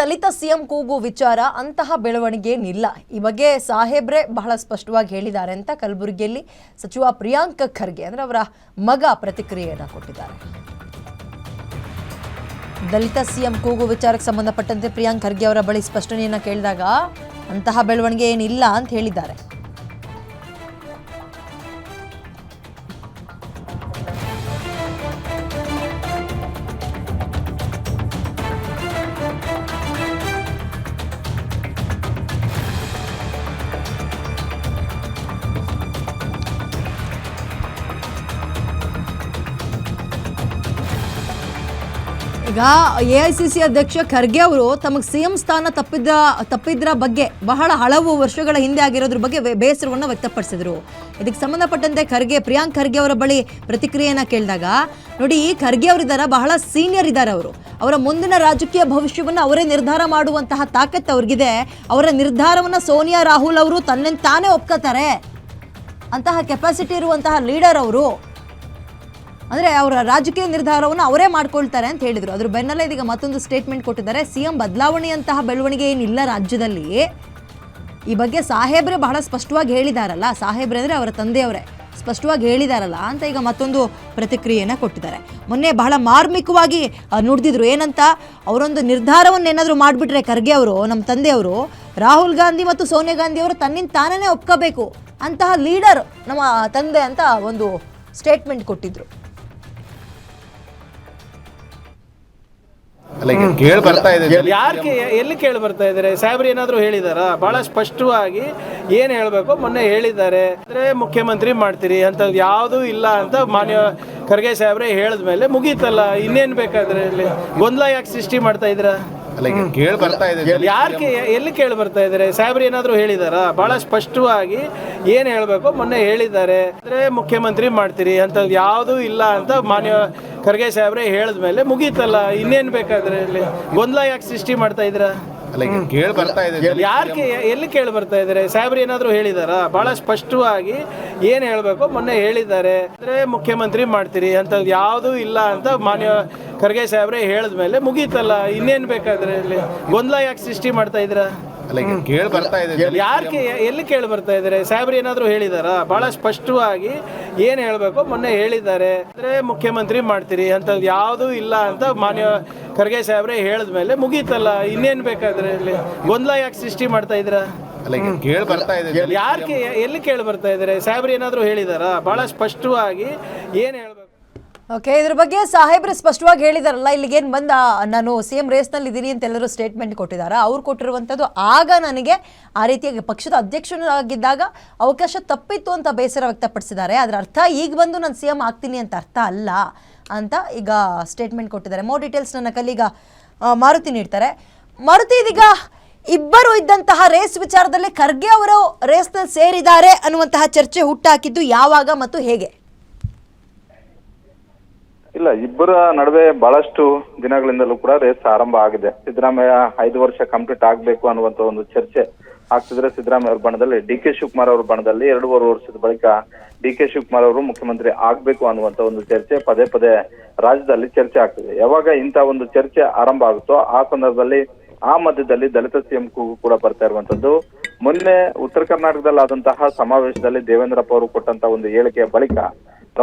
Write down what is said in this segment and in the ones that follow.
ದಲಿತ CM ಕೂಗು ವಿಚಾರ ಅಂತಹ ಬೆಳವಣಿಗೆ ಏನಿಲ್ಲ ಈ ಬಗ್ಗೆ ಸಾಹೇಬ್ರೆ ಬಹಳ ಸ್ಪಷ್ಟವಾಗಿ ಹೇಳಿದ್ದಾರೆ ಅಂತ ಕಲಬುರಗಿಯಲ್ಲಿ ಸಚಿವ ಪ್ರಿಯಾಂಕ ಖರ್ಗೆ ಅಂದ್ರೆ ಅವರ ಮಗ ಪ್ರತಿಕ್ರಿಯೆಯನ್ನು ಕೊಟ್ಟಿದ್ದಾರೆ. ದಲಿತ ಸಿಎಂ ಕೂಗು ವಿಚಾರಕ್ಕೆ ಸಂಬಂಧಪಟ್ಟಂತೆ ಪ್ರಿಯಾಂಕ್ ಖರ್ಗೆ ಅವರ ಬಳಿ ಸ್ಪಷ್ಟನೆಯನ್ನ ಕೇಳಿದಾಗ ಅಂತಹ ಬೆಳವಣಿಗೆ ಏನಿಲ್ಲ ಅಂತ ಹೇಳಿದ್ದಾರೆ. ಈಗ ಎ ಐ ಸಿ ಸಿ ಅಧ್ಯಕ್ಷ ಖರ್ಗೆ ಅವರು ತಮಗೆ ಸಿ ಎಂ ಸ್ಥಾನ ತಪ್ಪಿದ್ರ ತಪ್ಪಿದ್ರ ಬಗ್ಗೆ ಬಹಳ ಹಲವು ವರ್ಷಗಳ ಹಿಂದೆ ಆಗಿರೋದ್ರ ಬಗ್ಗೆ ಬೇಸರವನ್ನು ವ್ಯಕ್ತಪಡಿಸಿದ್ರು. ಇದಕ್ಕೆ ಸಂಬಂಧಪಟ್ಟಂತೆ ಖರ್ಗೆ, ಪ್ರಿಯಾಂಕ್ ಖರ್ಗೆ ಅವರ ಬಳಿ ಪ್ರತಿಕ್ರಿಯೆಯನ್ನು ಕೇಳಿದಾಗ, ನೋಡಿ ಖರ್ಗೆ ಅವರಿದ್ದಾರೆ ಬಹಳ ಸೀನಿಯರ್ ಇದ್ದಾರೆ ಅವರು. ಅವರ ಮುಂದಿನ ರಾಜಕೀಯ ಭವಿಷ್ಯವನ್ನು ಅವರೇ ನಿರ್ಧಾರ ಮಾಡುವಂತಹ ತಾಕತ್ತು ಅವ್ರಿಗಿದೆ. ಅವರ ನಿರ್ಧಾರವನ್ನು ಸೋನಿಯಾ ರಾಹುಲ್ ಅವರು ತನ್ನ ತಾನೇ ಒಪ್ಕೋತಾರೆ. ಅಂತಹ ಕೆಪಾಸಿಟಿ ಇರುವಂತಹ ಲೀಡರ್ ಅವರು. ಅಂದರೆ ಅವರ ರಾಜಕೀಯ ನಿರ್ಧಾರವನ್ನು ಅವರೇ ಮಾಡ್ಕೊಳ್ತಾರೆ ಅಂತ ಹೇಳಿದರು. ಅದ್ರ ಬೆನ್ನಲ್ಲೇ ಇದೀಗ ಮತ್ತೊಂದು ಸ್ಟೇಟ್ಮೆಂಟ್ ಕೊಟ್ಟಿದ್ದಾರೆ. ಸಿ ಎಂ ಬದಲಾವಣೆಯಂತಹ ಬೆಳವಣಿಗೆ ಏನಿಲ್ಲ ರಾಜ್ಯದಲ್ಲಿ. ಈ ಬಗ್ಗೆ ಸಾಹೇಬ್ರೆ ಬಹಳ ಸ್ಪಷ್ಟವಾಗಿ ಹೇಳಿದಾರಲ್ಲ. ಸಾಹೇಬ್ರೆ ಅಂದರೆ ಅವರ ತಂದೆಯವರೇ. ಸ್ಪಷ್ಟವಾಗಿ ಹೇಳಿದಾರಲ್ಲ ಅಂತ ಈಗ ಮತ್ತೊಂದು ಪ್ರತಿಕ್ರಿಯೆಯನ್ನು ಕೊಟ್ಟಿದ್ದಾರೆ. ಮೊನ್ನೆ ಬಹಳ ಮಾರ್ಮಿಕವಾಗಿ ನುಡಿದಿದ್ರು. ಏನಂತ? ಅವರೊಂದು ನಿರ್ಧಾರವನ್ನು ಏನಾದರೂ ಮಾಡಿಬಿಟ್ರೆ ಖರ್ಗೆ ಅವರು ನಮ್ಮ ತಂದೆಯವರು, ರಾಹುಲ್ ಗಾಂಧಿ ಮತ್ತು ಸೋನಿಯಾ ಗಾಂಧಿ ಅವರು ತನ್ನಿಂದ ತಾನೇ ಒಪ್ಕೋಬೇಕು ಅಂತಹ ಲೀಡರ್ ನಮ್ಮ ತಂದೆ ಅಂತ ಒಂದು ಸ್ಟೇಟ್ಮೆಂಟ್ ಕೊಟ್ಟಿದ್ರು. ಅಲ್ಲ ಈಗ ಕೇಳಿ ಬರ್ತಾ ಇದೆ ಯಾರು ಎಲ್ಲಿ ಕೇಳಿ ಬರ್ತಾ ಇದ್ದಾರೆ? ಸಾಹೇಬ್ರು ಏನಾದ್ರು ಹೇಳಿದಾರಾ? ಬಹಳ ಸ್ಪಷ್ಟವಾಗಿ ಏನ್ ಹೇಳ್ಬೇಕು? ಮೊನ್ನೆ ಹೇಳಿದ್ದಾರೆ. ಅಂದ್ರೆ ಮುಖ್ಯಮಂತ್ರಿ ಮಾಡ್ತೀರಿ ಅಂತ ಯಾವುದು ಇಲ್ಲ ಅಂತ ಮಾನ್ಯ ಖರ್ಗೆ ಸಾಹೇಬ್ರೆ ಹೇಳಿದ್ಮೇಲೆ ಮುಗೀತಲ್ಲ. ಇನ್ನೇನ್ ಬೇಕಾದ್ರೆ ಇಲ್ಲಿ ಗೊಂದಲ ಯಾಕೆ ಸೃಷ್ಟಿ ಮಾಡ್ತಾ ಇದ್ರ ಕೇಳಿ ಬರ್ತಾ ಇದೆ ಯಾರು ಎಲ್ಲಿ ಕೇಳಿ ಬರ್ತಾ ಇದ್ದಾರೆ? ಸಾಹೇಬ್ರು ಏನಾದರೂ ಹೇಳಿದಾರಾ? ಬಹಳ ಸ್ಪಷ್ಟವಾಗಿ ಏನ್ ಹೇಳ್ಬೇಕು? ಮೊನ್ನೆ ಹೇಳಿದ್ದಾರೆ. ಅಂದ್ರೆ ಮುಖ್ಯಮಂತ್ರಿ ಮಾಡ್ತೀರಿ ಅಂತ ಯಾವುದೂ ಇಲ್ಲ ಅಂತ ಮಾನ್ಯ ಖರ್ಗೆ ಸಾಹೇಬ್ರೆ ಹೇಳಿದ್ಮೇಲೆ ಮುಗೀತಲ್ಲ ಇನ್ನೇನ್ ಬೇಕಾದ್ರೆ ಇಲ್ಲಿ? ಗೊಂದಲ ಯಾಕೆ ಸೃಷ್ಟಿ ಮಾಡ್ತಾ ಇದ್ರ ಅಲ್ಲ ಈಗ ಕೇಳಿ ಬರ್ತಾ ಇದೆ ಯಾರಿಗೆ ಎಲ್ಲಿ ಕೇಳಿ ಬರ್ತಾ ಇದ್ದಾರೆ? ಸಾಹೇಬ್ರು ಏನಾದ್ರು ಹೇಳಿದಾರ? ಬಹಳ ಸ್ಪಷ್ಟವಾಗಿ ಏನ್ ಹೇಳ್ಬೇಕು? ಮೊನ್ನೆ ಹೇಳಿದ್ದಾರೆ. ಅಂದ್ರೆ ಮುಖ್ಯಮಂತ್ರಿ ಮಾಡ್ತೀರಿ ಅಂತ ಯಾವುದೂ ಇಲ್ಲ ಅಂತ ಮಾನ್ಯ ಖರ್ಗೆ ಸಾಹೇಬ್ರೆ ಹೇಳಿದ್ಮೇಲೆ ಮುಗೀತಲ್ಲ. ಇನ್ನೇನ್ ಬೇಕಾದ್ರೆ ಇಲ್ಲಿ? ಗೊಂದಲ ಯಾಕೆ ಸೃಷ್ಟಿ ಮಾಡ್ತಾ ಇದ್ರ ಕೇಳಿ ಬರ್ತಾ ಇದೆ ಎಲ್ಲಿ ಕೇಳಿ ಬರ್ತಾ ಇದ್ದಾರೆ? ಸಾಹೇಬ್ರು ಏನಾದ್ರು ಹೇಳಿದಾರ? ಬಹಳ ಸ್ಪಷ್ಟವಾಗಿ ಏನ್ ಹೇಳ್ಬೇಕು? ಮೊನ್ನೆ ಹೇಳಿದ್ದಾರೆ. ಅಂದ್ರೆ ಮುಖ್ಯಮಂತ್ರಿ ಮಾಡ್ತೀರಿ ಅಂತ ಯಾವುದು ಇಲ್ಲ ಅಂತ ಮಾನ್ಯ ಖರ್ಗೆ ಸಾಹೇಬ್ರೆ ಹೇಳಿದ್ಮೇಲೆ ಮುಗೀತಲ್ಲ ಇನ್ನೇನ್ ಬೇಕಾದ್ರೆ ಇಲ್ಲಿ? ಗೊಂದಲ ಯಾಕೆ ಸೃಷ್ಟಿ ಮಾಡ್ತಾ ಇದ್ರ ಕೇಳಿ ಬರ್ತಾ ಇದೆ ಯಾರಿಗೆ ಎಲ್ಲಿ ಕೇಳಿ ಬರ್ತಾ ಇದ್ದಾರೆ? ಸಾಹೇಬ್ರು ಏನಾದ್ರು ಹೇಳಿದಾರ? ಬಹಳ ಸ್ಪಷ್ಟವಾಗಿ ಏನ್ ಹೇಳ್ಬೇಕು? ಓಕೆ ಇದ್ರ ಬಗ್ಗೆ ಸಾಹೇಬ್ರೆ ಸ್ಪಷ್ಟವಾಗಿ ಹೇಳಿದಾರಲ್ಲ, ಇಲ್ಲಿಗೇನು ಬಂದ, ನಾನು ಸಿ ಎಂ ರೇಸ್ನಲ್ಲಿ ಇದ್ದೀನಿ ಅಂತ ಎಲ್ಲರೂ ಸ್ಟೇಟ್ಮೆಂಟ್ ಕೊಟ್ಟಿದ್ದಾರೆ ಅವ್ರು ಕೊಟ್ಟಿರುವಂಥದ್ದು ಆಗ ನನಗೆ ಆ ರೀತಿಯಾಗಿ ಪಕ್ಷದ ಅಧ್ಯಕ್ಷನಾಗಿದ್ದಾಗ ಅವಕಾಶ ತಪ್ಪಿತ್ತು ಅಂತ ಬೇಸರ ವ್ಯಕ್ತಪಡಿಸಿದ್ದಾರೆ. ಅದರ ಅರ್ಥ ಈಗ ಬಂದು ನಾನು ಸಿ ಎಂ ಆಗ್ತೀನಿ ಅಂತ ಅರ್ಥ ಅಲ್ಲ ಅಂತ ಈಗ ಸ್ಟೇಟ್ಮೆಂಟ್ ಕೊಟ್ಟಿದ್ದಾರೆ. ಮೋರ್ ಡೀಟೇಲ್ಸ್ ನನ್ನ ಕಲೀಗ ಮಾರುತಿ ನೀಡ್ತಾರೆ. ಮಾರುತಿ ಇದೀಗ ಇಬ್ಬರು ಇದ್ದಂತಹ ರೇಸ್ ವಿಚಾರದಲ್ಲಿ ಖರ್ಗೆ ಅವರು ರೇಸ್ನಲ್ಲಿ ಸೇರಿದ್ದಾರೆ ಅನ್ನುವಂತಹ ಚರ್ಚೆ ಹುಟ್ಟಾಕಿದ್ದು ಯಾವಾಗ ಮತ್ತು ಹೇಗೆ? ಇಲ್ಲ, ಇಬ್ಬರ ನಡುವೆ ಬಹಳಷ್ಟು ದಿನಗಳಿಂದಲೂ ಕೂಡ ರೇಸ್ ಆರಂಭ ಆಗಿದೆ. ಸಿದ್ದರಾಮಯ್ಯ ಐದು ವರ್ಷ ಕಂಪ್ಲೀಟ್ ಆಗಬೇಕು ಅನ್ನುವಂತ ಒಂದು ಚರ್ಚೆ ಆಗ್ತಿದ್ರೆ ಸಿದ್ದರಾಮಯ್ಯ ಅವ್ರ ಬಣದಲ್ಲಿ, ಡಿ ಕೆ ಶಿವಕುಮಾರ್ ಅವ್ರ ಬಣದಲ್ಲಿ ಎರಡೂವರೆ ವರ್ಷದ ಬಳಿಕ ಡಿ ಕೆ ಶಿವಕುಮಾರ್ ಅವರು ಮುಖ್ಯಮಂತ್ರಿ ಆಗ್ಬೇಕು ಅನ್ನುವಂತ ಒಂದು ಚರ್ಚೆ ಪದೇ ಪದೇ ರಾಜ್ಯದಲ್ಲಿ ಚರ್ಚೆ ಆಗ್ತಿದೆ. ಯಾವಾಗ ಇಂತ ಒಂದು ಚರ್ಚೆ ಆರಂಭ ಆಗುತ್ತೋ ಆ ಸಂದರ್ಭದಲ್ಲಿ ಆ ಮಧ್ಯದಲ್ಲಿ ದಲಿತ ಸಿಎಂ ಕೂಗು ಕೂಡ ಬರ್ತಾ ಇರುವಂತದ್ದು. ಮೊನ್ನೆ ಉತ್ತರ ಕರ್ನಾಟಕದಲ್ಲಿ ಆದಂತಹ ಸಮಾವೇಶದಲ್ಲಿ ದೇವೇಂದ್ರಪ್ಪ ಅವರು ಕೊಟ್ಟಂತ ಒಂದು ಹೇಳಿಕೆಯ ಬಳಿಕ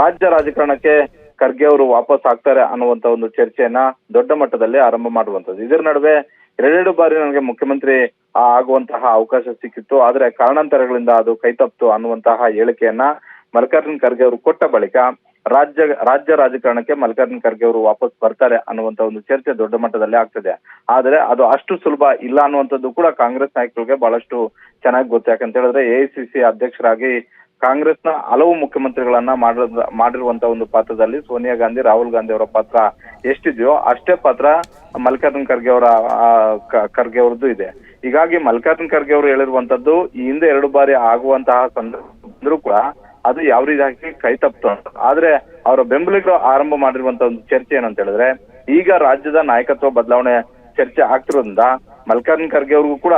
ರಾಜ್ಯ ರಾಜಕಾರಣಕ್ಕೆ ಖರ್ಗೆ ಅವರು ವಾಪಸ್ ಆಗ್ತಾರೆ ಅನ್ನುವಂತ ಒಂದು ಚರ್ಚೆಯನ್ನ ದೊಡ್ಡ ಮಟ್ಟದಲ್ಲಿ ಆರಂಭ ಮಾಡುವಂತದ್ದು ಇದರ ನಡುವೆ ಎರಡೆರಡು ಬಾರಿ ನನಗೆ ಮುಖ್ಯಮಂತ್ರಿ ಆಗುವಂತಹ ಅವಕಾಶ ಸಿಕ್ಕಿತ್ತು. ಆದ್ರೆ ಕಾರಣಾಂತರಗಳಿಂದ ಅದು ಕೈತಪ್ತು ಅನ್ನುವಂತಹ ಹೇಳಿಕೆಯನ್ನ ಮಲ್ಲಿಕಾರ್ಜುನ್ ಖರ್ಗೆ ಅವರು ಕೊಟ್ಟ ಬಳಿಕ ರಾಜ್ಯ ರಾಜ್ಯ ರಾಜಕಾರಣಕ್ಕೆ ಮಲ್ಲಿಕಾರ್ಜುನ್ ಖರ್ಗೆ ಅವರು ವಾಪಸ್ ಬರ್ತಾರೆ ಅನ್ನುವಂತ ಒಂದು ಚರ್ಚೆ ದೊಡ್ಡ ಮಟ್ಟದಲ್ಲಿ ಆಗ್ತದೆ. ಆದ್ರೆ ಅದು ಅಷ್ಟು ಸುಲಭ ಇಲ್ಲ ಅನ್ನುವಂಥದ್ದು ಕೂಡ ಕಾಂಗ್ರೆಸ್ ನಾಯಕರಿಗೆ ಬಹಳಷ್ಟು ಚೆನ್ನಾಗಿ ಗೊತ್ತು ಯಾಕಂತ ಹೇಳಿದ್ರೆ ಎಐಸಿಸಿ ಅಧ್ಯಕ್ಷರಾಗಿ ಕಾಂಗ್ರೆಸ್ನ ಹಲವು ಮುಖ್ಯಮಂತ್ರಿಗಳನ್ನ ಮಾಡಿರುವಂತ ಒಂದು ಪಾತ್ರದಲ್ಲಿ ಸೋನಿಯಾ ಗಾಂಧಿ, ರಾಹುಲ್ ಗಾಂಧಿ ಅವರ ಪಾತ್ರ ಎಷ್ಟಿದೆಯೋ ಅಷ್ಟೇ ಪಾತ್ರ ಮಲ್ಲಿಕಾರ್ಜುನ್ ಖರ್ಗೆ ಅವರ ಖರ್ಗೆ ಅವರದ್ದು ಇದೆ. ಹೀಗಾಗಿ ಮಲ್ಲಿಕಾರ್ಜುನ್ ಖರ್ಗೆ ಅವರು ಹೇಳಿರುವಂತದ್ದು ಈ ಹಿಂದೆ ಎರಡು ಬಾರಿ ಆಗುವಂತಹ ಸಂದರ್ಭ ಕೂಡ ಅದು ಯಾವ ರೀತಿ ಕೈ ತಪ್ಪಿತು ಆದ್ರೆ ಅವರ ಬೆಂಬಲಿಗರು ಆರಂಭ ಮಾಡಿರುವಂತ ಒಂದು ಚರ್ಚೆ ಏನಂತ ಹೇಳಿದ್ರೆ, ಈಗ ರಾಜ್ಯದ ನಾಯಕತ್ವ ಬದಲಾವಣೆ ಚರ್ಚೆ ಆಗ್ತಿರೋದ್ರಿಂದ ಮಲ್ಲಿಕಾರ್ಜುನ್ ಖರ್ಗೆ ಅವ್ರಿಗೂ ಕೂಡ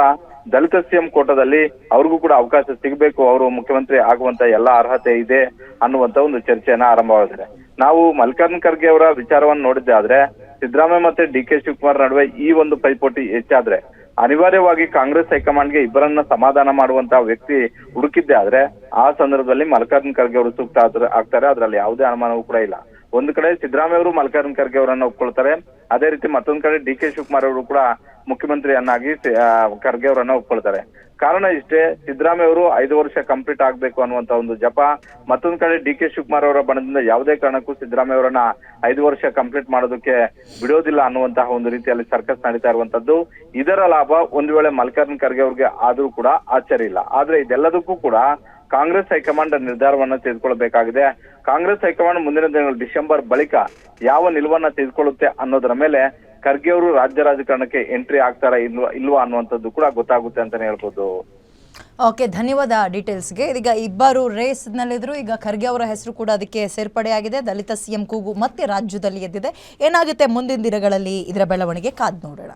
ದಲಿತ ಸಿಎಂ ಕೋಟದಲ್ಲಿ ಅವ್ರಿಗೂ ಕೂಡ ಅವಕಾಶ ಸಿಗಬೇಕು, ಅವರು ಮುಖ್ಯಮಂತ್ರಿ ಆಗುವಂತ ಎಲ್ಲಾ ಅರ್ಹತೆ ಇದೆ ಅನ್ನುವಂತ ಒಂದು ಚರ್ಚೆಯನ್ನ ಆರಂಭವಾಗಿದೆ. ನಾವು ಮಲ್ಲಿಕಾರ್ಜುನ್ ಖರ್ಗೆ ಅವರ ವಿಚಾರವನ್ನು ನೋಡಿದ್ದೆ, ಆದ್ರೆ ಸಿದ್ದರಾಮಯ್ಯ ಮತ್ತೆ ಡಿ ಕೆ ಶಿವಕುಮಾರ್ ನಡುವೆ ಈ ಒಂದು ಪೈಪೋಟಿ ಹೆಚ್ಚಾದ್ರೆ, ಅನಿವಾರ್ಯವಾಗಿ ಕಾಂಗ್ರೆಸ್ ಹೈಕಮಾಂಡ್ಗೆ ಇಬ್ಬರನ್ನ ಸಮಾಧಾನ ಮಾಡುವಂತಹ ವ್ಯಕ್ತಿ ಹುಡುಕಿದ್ದೆ, ಆದ್ರೆ ಆ ಸಂದರ್ಭದಲ್ಲಿ ಮಲ್ಲಿಕಾರ್ಜುನ್ ಖರ್ಗೆ ಅವರು ಸೂಕ್ತ ಆಗ್ತಾರೆ, ಅದರಲ್ಲಿ ಯಾವುದೇ ಅನುಮಾನವೂ ಕೂಡ ಇಲ್ಲ. ಒಂದು ಕಡೆ ಸಿದ್ದರಾಮಯ್ಯ ಅವರು, ಮಲ್ಲಿಕಾರ್ಜುನ್ ಖರ್ಗೆ ಅವರನ್ನ ಒಪ್ಕೊಳ್ತಾರೆ. ಅದೇ ರೀತಿ ಮತ್ತೊಂದು ಕಡೆ ಡಿ ಕೆ ಶಿವಕುಮಾರ್ ಅವರು ಕೂಡ ಮುಖ್ಯಮಂತ್ರಿಯನ್ನಾಗಿ ಖರ್ಗೆ ಅವರನ್ನ ಒಪ್ಕೊಳ್ತಾರೆ. ಕಾರಣ ಇಷ್ಟೇ, ಸಿದ್ದರಾಮಯ್ಯ ಅವರು ಐದು ವರ್ಷ ಕಂಪ್ಲೀಟ್ ಆಗ್ಬೇಕು ಅನ್ನುವಂತ ಒಂದು ಜಪ. ಮತ್ತೊಂದ್ ಕಡೆ ಡಿ ಕೆ ಶಿವಕುಮಾರ್ ಅವರ ಬಣದಿಂದ ಯಾವುದೇ ಕಾರಣಕ್ಕೂ ಸಿದ್ದರಾಮಯ್ಯ ಅವರನ್ನ ಐದು ವರ್ಷ ಕಂಪ್ಲೀಟ್ ಮಾಡೋದಕ್ಕೆ ಬಿಡೋದಿಲ್ಲ ಅನ್ನುವಂತಹ ಒಂದು ರೀತಿಯಲ್ಲಿ ಸರ್ಕಸ್ ನಡೀತಾ ಇರುವಂತದ್ದು. ಇದರ ಲಾಭ ಒಂದು ವೇಳೆ ಮಲ್ಲಿಕಾರ್ಜುನ್ ಖರ್ಗೆ ಅವ್ರಿಗೆ ಆದರೂ ಕೂಡ ಆಶ್ಚರ್ಯ ಇಲ್ಲ. ಆದ್ರೆ ಇದೆಲ್ಲದಕ್ಕೂ ಕೂಡ ಕಾಂಗ್ರೆಸ್ ಹೈಕಮಾಂಡ್ ನಿರ್ಧಾರವನ್ನ ತೆಗೆದುಕೊಳ್ಳಬೇಕಾಗಿದೆ. ಕಾಂಗ್ರೆಸ್ ಹೈಕಮಾಂಡ್ ಮುಂದಿನ ದಿನಗಳು ಡಿಸೆಂಬರ್ ಬಳಿಕ ಯಾವ ನಿಲುವನ್ನ ತೆಗೆದುಕೊಳ್ಳುತ್ತೆ ಅನ್ನೋದರ ಮೇಲೆ ಖರ್ಗೆ ಅವರು ರಾಜ್ಯ ರಾಜಕಾರಣಕ್ಕೆ ಎಂಟ್ರಿ ಆಗ್ತಾರಾ ಇಲ್ವಾ ಇಲ್ವಾ ಅನ್ನುವಂಥದ್ದು ಕೂಡ ಗೊತ್ತಾಗುತ್ತೆ ಅಂತಾನೆ ಹೇಳ್ಬೋದು. ಓಕೆ, ಧನ್ಯವಾದ ಡೀಟೇಲ್ಸ್ಗೆ. ಇದೀಗ ಇಬ್ಬರು ರೇಸ್ನಲ್ಲಿದ್ದರೂ ಈಗ ಖರ್ಗೆ ಅವರ ಹೆಸರು ಕೂಡ ಅದಕ್ಕೆ ಸೇರ್ಪಡೆಯಾಗಿದೆ ದಲಿತ ಸಿಎಂ ಕೂಗು ಮತ್ತೆ ರಾಜ್ಯದಲ್ಲಿ ಎದ್ದಿದೆ. ಏನಾಗುತ್ತೆ ಮುಂದಿನ ದಿನಗಳಲ್ಲಿ ಇದರ ಬೆಳವಣಿಗೆ? ಕಾದ್ ನೋಡೋಣ.